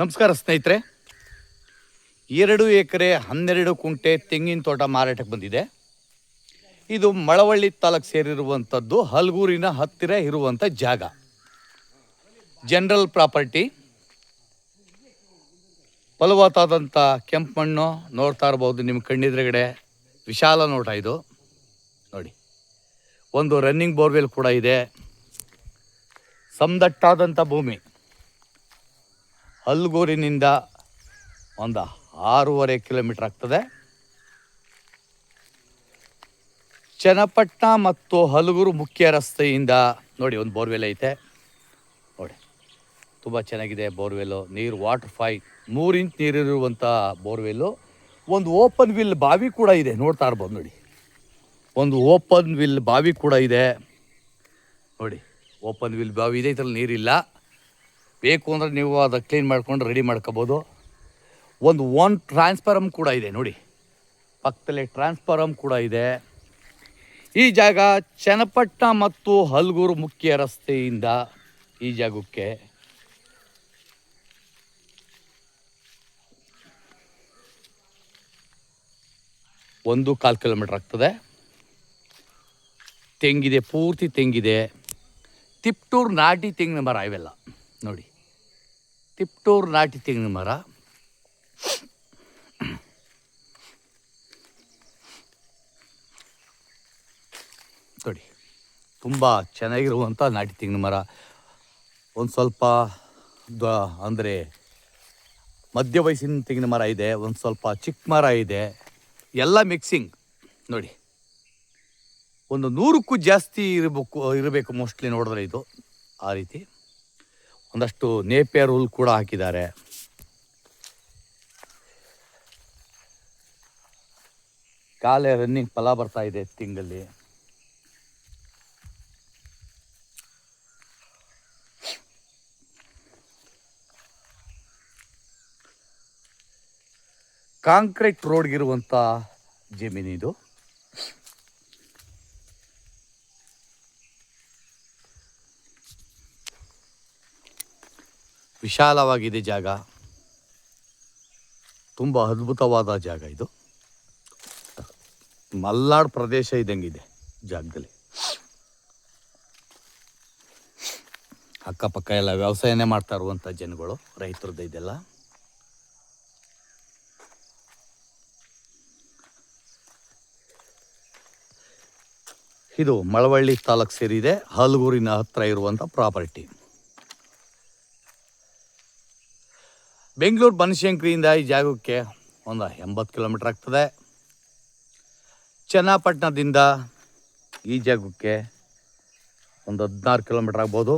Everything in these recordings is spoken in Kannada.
ನಮಸ್ಕಾರ ಸ್ನೇಹಿತರೆ. ಎರಡು ಎಕರೆ ಹನ್ನೆರಡು ಕುಂಟೆ ತೆಂಗಿನ ತೋಟ ಮಾರಾಟಕ್ಕೆ ಬಂದಿದೆ. ಇದು ಮಳವಳ್ಳಿ ತಾಲೂಕು ಸೇರಿರುವಂಥದ್ದು ಹಲಗೂರಿನ ಹತ್ತಿರ ಇರುವಂಥ ಜಾಗ. ಜನರಲ್ ಪ್ರಾಪರ್ಟಿ ಫಲವತ್ತಾದಂಥ ಕೆಂಪು ಮಣ್ಣು ನೋಡ್ತಾ ಇರ್ಬೋದು ನಿಮ್ಮ ಕಣ್ಣೆದುರುಗಡೆ. ವಿಶಾಲ ನೋಟ ಇದು. ನೋಡಿ. ಒಂದು ರನ್ನಿಂಗ್ ಬೋರ್ವೆಲ್ ಕೂಡ ಇದೆ. ಸಮದಟ್ಟಾದಂಥ ಭೂಮಿ. ಹಲ್ಗೂರಿನಿಂದ ಒಂದು ಆರೂವರೆ ಕಿಲೋಮೀಟರ್ ಆಗ್ತದೆ. ಚನ್ನಪಟ್ಟಣ ಮತ್ತು ಹಲಗೂರು ಮುಖ್ಯ ರಸ್ತೆಯಿಂದ ನೋಡಿ ಒಂದು ಬೋರ್ವೆಲ್ ಐತೆ. ನೋಡಿ, ತುಂಬ ಚೆನ್ನಾಗಿದೆ ಬೋರ್ವೆಲ್ಲು ನೀರು ವಾಟರ್ ಫೈ ಮೂರು ಇಂಚ್ ನೀರಿರುವಂಥ ಬೋರ್ವೆಲ್ಲು ಒಂದು ಓಪನ್ ವಿಲ್ ಬಾವಿ ಕೂಡ ಇದೆ, ನೋಡ್ತಾ ಇರ್ಬೋದು ನೋಡಿ. ಒಂದು ಓಪನ್ ವಿಲ್ ಬಾವಿ ಕೂಡ ಇದೆ. ನೋಡಿ, ಓಪನ್ ವಿಲ್ ಬಾವಿ ಇದೆ, ಇದರಲ್ಲಿ ನೀರಿಲ್ಲ. ಬೇಕು ಅಂದರೆ ನೀವು ಅದು ಕ್ಲೀನ್ ಮಾಡ್ಕೊಂಡು ರೆಡಿ ಮಾಡ್ಕೋಬೋದು. ಒಂದು ಒನ್ ಟ್ರಾನ್ಸ್ಫಾರಮ್ ಕೂಡ ಇದೆ, ನೋಡಿ. ಪಕ್ಕದಲ್ಲಿ ಟ್ರಾನ್ಸ್ಫಾರಮ್ ಕೂಡ ಇದೆ. ಈ ಜಾಗ ಚನ್ನಪಟ್ಟಣ ಮತ್ತು ಹಲ್ಗೂರು ಮುಖ್ಯ ರಸ್ತೆಯಿಂದ ಈ ಜಾಗಕ್ಕೆ. ಒಂದು ಕಾಲು ಕಿಲೋಮೀಟ್ರ್ ಆಗ್ತದೆ. ತೆಂಗಿದೆ, ಪೂರ್ತಿ ತೆಂಗಿದೆ. ತಿಪ್ಟೂರು ನಾಟಿ ತೆಂಗಿನ ಮರ ಇವೆಲ್ಲ, ನೋಡಿ. ತಿಪ್ಟೂರು ನಾಟಿ ತೆಂಗಿನ ಮರ. ನೋಡಿ ತುಂಬ ಚೆನ್ನಾಗಿರುವಂಥ ನಾಟಿ ತೆಂಗಿನ ಮರ. ಒಂದು ಸ್ವಲ್ಪ ದ ಅಂದರೆ ಮಧ್ಯ ವಯಸ್ಸಿನ ತೆಂಗಿನ ಮರ ಇದೆ, ಒಂದು ಸ್ವಲ್ಪ ಚಿಕ್ಕ ಮರ ಇದೆ. ಎಲ್ಲ ಮಿಕ್ಸಿಂಗ್ ನೋಡಿ. ಒಂದು ನೂರಕ್ಕೂ ಜಾಸ್ತಿ ಇರಬೇಕು ಇರಬೇಕು ಮೋಸ್ಟ್ಲಿ ನೋಡಿದ್ರೆ ಇದು, ಆ ರೀತಿ. ಒಂದಷ್ಟು ನೇಪಿಯರ್ ಹುಲ್ ಕೂಡ ಹಾಕಿದ್ದಾರೆ. ಕಾಲೆ ರನ್ನಿಂಗ್ ಫಲ ಬರ್ತಾ ಇದೆ ತಿಂಗಲ್ಲಿ ಕಾಂಕ್ರೀಟ್ ರೋಡ್ಗಿರುವಂಥ ಜಮೀನಿದು. ವಿಶಾಲವಾಗಿದೆ ಜಾಗ. ತುಂಬ ಅದ್ಭುತವಾದ ಜಾಗ ಇದು. ಮಲ್ನಾಡು ಪ್ರದೇಶ ಇದ್ದಂಗಿದೆ ಜಾಗದಲ್ಲಿ. ಅಕ್ಕಪಕ್ಕ ಎಲ್ಲ ವ್ಯವಸಾಯನೇ ಮಾಡ್ತಾ ಇರುವಂಥ ಜನಗಳು, ರೈತರದ್ದು ಇದೆಲ್ಲ. ಇದು ಮಳವಳ್ಳಿ ತಾಲೂಕು ಸೇರಿದೆ. ಹಲಗೂರಿನ ಹತ್ತಿರ ಇರುವಂಥ ಪ್ರಾಪರ್ಟಿ. ಬೆಂಗಳೂರು ಬನಶಂಕರಿಯಿಂದ ಈ ಜಾಗಕ್ಕೆ ಒಂದು ಎಂಬತ್ತು ಕಿಲೋಮೀಟ್ರ್ ಆಗ್ತದೆ. ಚನ್ನಪಟ್ಟಣದಿಂದ ಈ ಜಾಗಕ್ಕೆ ಒಂದು ಹದಿನಾರು ಕಿಲೋಮೀಟ್ರ್ ಆಗ್ಬೋದು.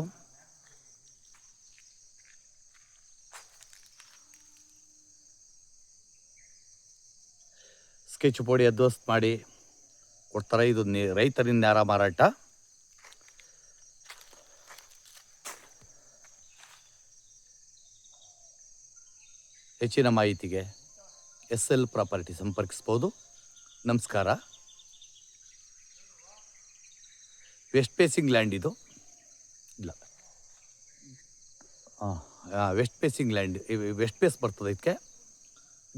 ಸ್ಕೆಚ್ ಪೋಡಿ ಅದ್ವಸ್ತ್ ಮಾಡಿ ಕೊಡ್ತಾರೆ. ಇದು ರೈತರಿಂದ ನೇರ ಮಾರಾಟ. ಹೆಚ್ಚಿನ ಮಾಹಿತಿಗೆ ಎಸ್ ಎಲ್ ಪ್ರಾಪರ್ಟಿ ಸಂಪರ್ಕಿಸ್ಬೋದು. ನಮಸ್ಕಾರ. ವೆಸ್ಟ್ ಪೇಸಿಂಗ್ ಲ್ಯಾಂಡ್ ಇದು? ಇಲ್ಲ. ಹಾಂ west facing land west face ಬರ್ತದೆ ಇದಕ್ಕೆ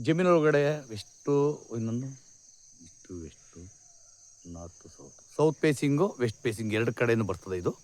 ಜಮೀನೊಳಗಡೆ ವೆಸ್ಟು ಇನ್ನೊಂದು? ಇಷ್ಟು west north south. South facing west facing ಎರಡು ಕಡೆಯೂ ಬರ್ತದೆ ಇದು.